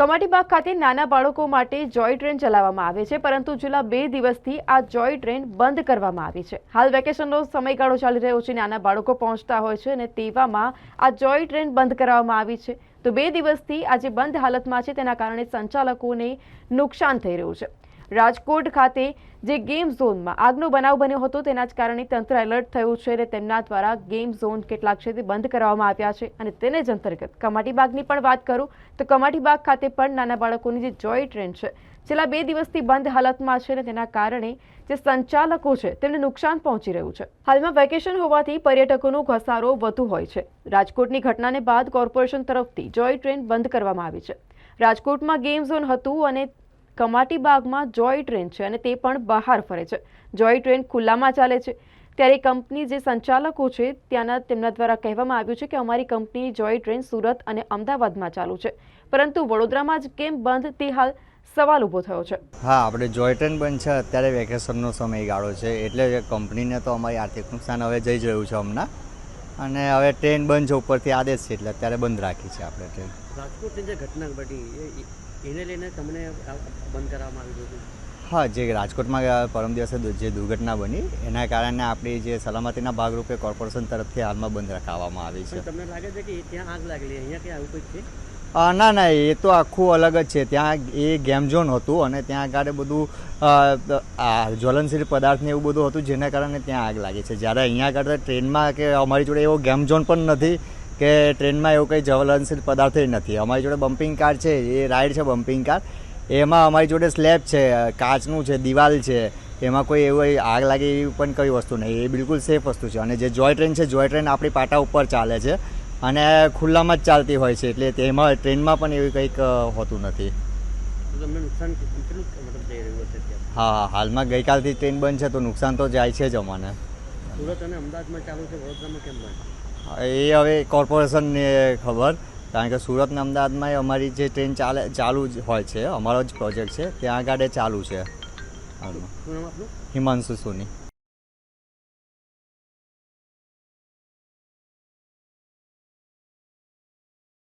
કમાટીબાગ ખાતે નાના બાળકો માટે જોય ટ્રેન ચલાવવામાં આવે છે, પરંતુ છેલ્લા બે દિવસથી આ જોય ટ્રેન બંધ કરવામાં આવી છે. હાલ વેકેશનનો સમયગાળો ચાલી રહ્યો છે, નાના બાળકો પહોંચતા હોય છે અને તેવામાં આ જોય ટ્રેન બંધ કરાવવામાં આવી છે. તો બે દિવસથી આજે બંધ હાલતમાં છે, તેના કારણે સંચાલકોને નુકસાન થઈ રહ્યું છે. રાજકોટ ખાતે જે ગેમ ઝોનમાં આગનો બનાવ બન્યો હતો, તેના જ કારણે તંત્ર એલર્ટ થયું છે અને તેમના દ્વારા ગેમ ઝોન કેટલાક છે તે બંધ કરવામાં આવ્યા છે અને તેને જ અંતર્ગત કમાટીબાગની પણ વાત કરું, તો કમાટીબાગ ખાતે પણ નાના બાળકોની જે જોય ટ્રેન છે, છેલ્લા બે દિવસથી બંધ હાલતમાં છે અને તેના કારણે જે સંચાલકો છે તેમને નુકસાન પહોંચી રહ્યું છે. હાલમાં વેકેશન હોવાથી પર્યટકોનો ઘસારો વધુ હોય છે. રાજકોટની ઘટનાને બાદ કોર્પોરેશન તરફથી જોય ટ્રેન બંધ કરવામાં આવી છે. રાજકોટમાં ગેમ ઝોન હતું અને કમાટીબાગમાં જોય ટ્રેન છે અને તે પણ બહાર ફરે છે. જોય ટ્રેન ખુલ્લામાં ચાલે છે. ત્યારે કંપની જે સંચાલકો છે, ત્યાંના તેમના દ્વારા કહેવામાં આવ્યું છે કે અમારી કંપની જોય ટ્રેન સુરત અને અમદાવાદમાં ચાલુ છે. પરંતુ વડોદરામાં જ કેમ બંધ તે હાલ સવાલ ઊભો થયો છે. હા, આપણે જોય ટ્રેન બંધ છે, અત્યારે વેકેશનનો સમયગાળો છે, એટલે કંપનીને તો અમારી આર્થિક નુકસાન હવે જઈ રહ્યું છે હમણાં. અને હવે ટ્રેન બંધ છે ઉપરથી આદેશ છે એટલે અત્યારે બંધ રાખી છે આપણે ટ્રેન. રાજકોટની જે ઘટના ઘટી એને લઈને તમને બંધ કરવામાં આવ્યું હતું? હા જે રાજકોટમાં પરમ દિવસે જે દુર્ઘટના બની એના કારણે આપણી જે સલામતીના ભાગરૂપે કોર્પોરેશન તરફથી હાલમાં બંધ રખાવવામાં આવી છે. તમને લાગે છે કે ત્યાં આગ લાગેલી અહીંયા ક્યાં આવું કંઈક છે? ના ના, એ તો આખું અલગ જ છે. ત્યાં એ ગેમ ઝોન હતું અને ત્યાં આગળ બધું આ જ્વલનશીલ પદાર્થને એવું બધું હતું જેના કારણે ત્યાં આગ લાગી છે. જ્યારે અહીંયા આગળ ટ્રેનમાં કે અમારી જોડે એવો ગેમ ઝોન પણ નથી કે ટ્રેનમાં એવું કંઈ જ્વલનશીલ પદાર્થ નથી. અમારી જોડે બમ્પિંગ કાર છે, એ રાઈડ છે બમ્પિંગ કાર. એમાં અમારી જોડે સ્લેબ છે, કાચનું છે, દિવાલ છે. એમાં કોઈ એવું આગ લાગે એવી પણ કઈ વસ્તુ નહીં. એ બિલકુલ સેફ વસ્તુ છે. અને જે જોય ટ્રેન છે, જોય ટ્રેન આપણી પાટા ઉપર ચાલે છે. અને ખુલ્લામાં જ ચાલતી હોય છે એટલે તેમાં ટ્રેનમાં પણ એવું કંઈક હોતું નથી. હા હા હાલમાં ગઈકાલથી ટ્રેન બંધ છે તો નુકસાન તો જાય છે જ અમને. સુરત અને અમદાવાદમાં ચાલુ છે વડોદરામાં કેમ બંધ? એ હવે કોર્પોરેશનને ખબર કારણ કે સુરત ને અમદાવાદમાં અમારી જે ટ્રેન ચાલે ચાલુ જ હોય છે અમારો જ પ્રોજેક્ટ છે ત્યાં આગળ એ ચાલુ છે. હાલમાં હિમાંશુ સોની.